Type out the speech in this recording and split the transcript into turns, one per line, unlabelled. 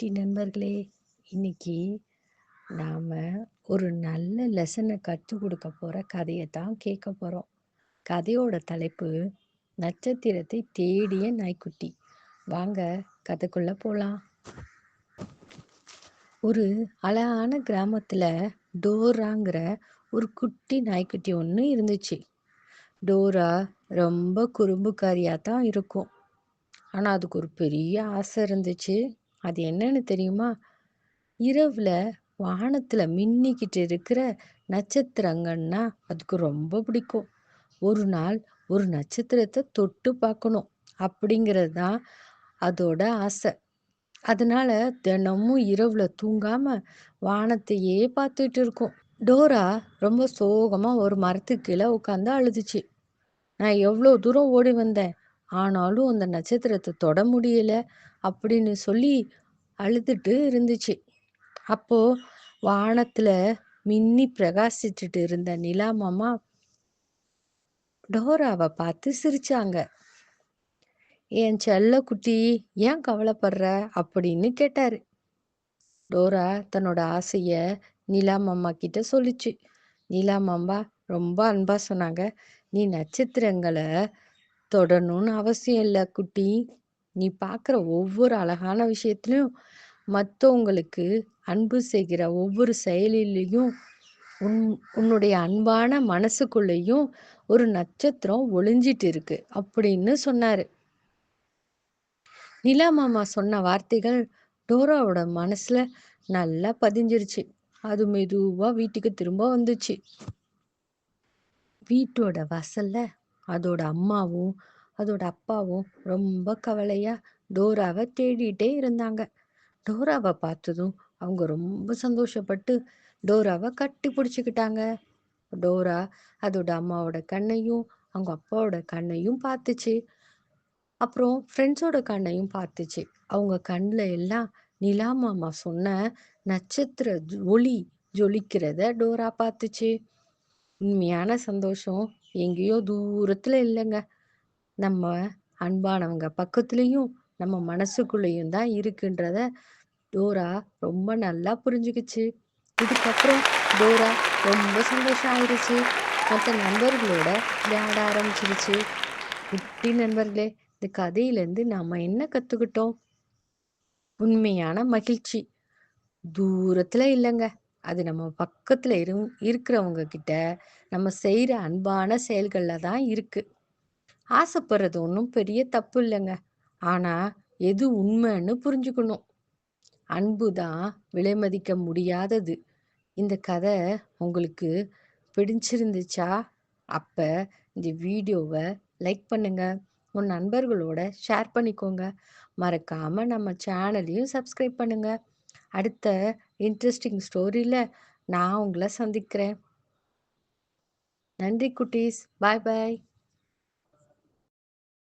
குட்டி நண்பர்களே இன்னைக்கு நாம் ஒரு நல்ல லெசனை கற்றுக் கொடுக்க போகிற கதையை தான் கேட்க போகிறோம் கதையோட தலைப்பு நட்சத்திரத்தை தேடிய நாய்க்குட்டி. வாங்க கதைக்குள்ளே போகலாம் ஒரு அழகான கிராமத்தில் டோராங்கிற ஒரு குட்டி நாய்க்குட்டி ஒன்று இருந்துச்சு. டோரா ரொம்ப குறும்புக்காரியாக தான் இருக்கும். ஆனால் அதுக்கு ஒரு பெரிய ஆசை இருந்துச்சு. அது என்னன்னு தெரியுமா? இரவில் வானத்தில் மின்னிக்கிட்டு இருக்கிற நட்சத்திரங்கன்னா அதுக்கு ரொம்ப பிடிக்கும். ஒரு நாள் ஒரு நட்சத்திரத்தை தொட்டு பார்க்கணும் அப்படிங்கிறது தான் அதோட ஆசை. அதனால தினமும் இரவுல தூங்காம வானத்தையே பார்த்துட்டு இருக்கும். டோரா ரொம்ப சோகமா ஒரு மரத்துக்கு கீழே உட்காந்து அழுதுச்சு. நான் எவ்வளோ தூரம் ஓடி வந்தேன்? ஆனாலும் அந்த நட்சத்திரத்தை தொட முடியல. அப்படின்னு சொல்லி அழுதுட்டு இருந்துச்சு. அப்போ வானத்துல மின்னி பிரகாசிச்சுட்டு இருந்த நிலா மாமா டோராவை பார்த்து சிரிச்சாங்க. என் செல்ல குட்டி ஏன் கவலைப்படுற? அப்படின்னு கேட்டாரு. டோரா தன்னோட ஆசைய நிலா மாமா கிட்ட சொல்லிச்சு. நிலா மாமா ரொம்ப அன்பா சொன்னாங்க. நீ நட்சத்திரங்களை தொடணும்னு அவசியம் இல்லை குட்டி. நீ பார்க்குற ஒவ்வொரு அழகான விஷயத்துலையும் மற்றவங்களுக்கு அன்பு செய்கிற ஒவ்வொரு செயலிலையும் உன் உன்னுடைய அன்பான மனசுக்குள்ளேயும் ஒரு நட்சத்திரம் ஒளிஞ்சிட்டு இருக்கு அப்படின்னு சொன்னாரு. நிலா மாமா சொன்ன வார்த்தைகள் டோராவோட மனசுல நல்லா பதிஞ்சிருச்சு. அது மெதுவா வீட்டுக்கு திரும்ப வந்துச்சு. வீட்டோட வசல்ல அதோட அம்மாவும் அதோட அப்பாவும் ரொம்ப கவலையா டோராவை தேடிட்டே இருந்தாங்க. டோராவை பார்த்ததும் அவங்க ரொம்ப சந்தோஷப்பட்டு டோராவை கட்டி பிடிச்சிக்கிட்டாங்க. டோரா அதோட அம்மாவோட கண்ணையும் அவங்க அப்பாவோட கண்ணையும் பார்த்துச்சு. அப்புறம் ஃப்ரெண்ட்ஸோட கண்ணையும் பார்த்துச்சு. அவங்க கண்ணில் எல்லாம் நிலா மாமா சொன்ன நட்சத்திர ஒளி ஜொலிக்கிறத டோரா பார்த்துச்சு. உண்மையான சந்தோஷம் எங்கேயோ தூரத்தில் இல்லைங்க. நம்ம அன்பானவங்க பக்கத்துலேயும் நம்ம மனசுக்குள்ளேயும் தான் இருக்குன்றத டோரா ரொம்ப நல்லா புரிஞ்சுக்கிச்சு. இதுக்கப்புறம் டோரா ரொம்ப சந்தோஷம் ஆயிடுச்சு மற்ற நண்பர்களோட விளையாட ஆரம்பிச்சிருச்சு. குட்டி நண்பர்களே இந்த கதையிலேருந்து நாம் என்ன கற்றுக்கிட்டோம் உண்மையான மகிழ்ச்சி. தூரத்தில் இல்லைங்க. அது நம்ம பக்கத்தில் இரு இருக்கிறவங்க கிட்ட நம்ம செய்கிற அன்பான செயல்களில் தான் இருக்குது ஆசைப்படுறது ஒன்றும் பெரிய தப்பு இல்லைங்க. ஆனா எது உண்மைன்னு புரிஞ்சுக்கணும். அன்பு தான் விலை மதிக்க முடியாதது. இந்த கதை உங்களுக்கு பிடிச்சிருந்துச்சா? அப்ப இந்த வீடியோவை லைக் பண்ணுங்க. உன் நண்பர்களோட ஷேர் பண்ணிக்கோங்க. மறக்காம நம்ம சேனலையும் சப்ஸ்கிரைப் பண்ணுங்க. அடுத்த இன்ட்ரெஸ்டிங் ஸ்டோரியில் நான் உங்களை சந்திக்கிறேன். நன்றி குட்டீஸ். பாய் பாய்.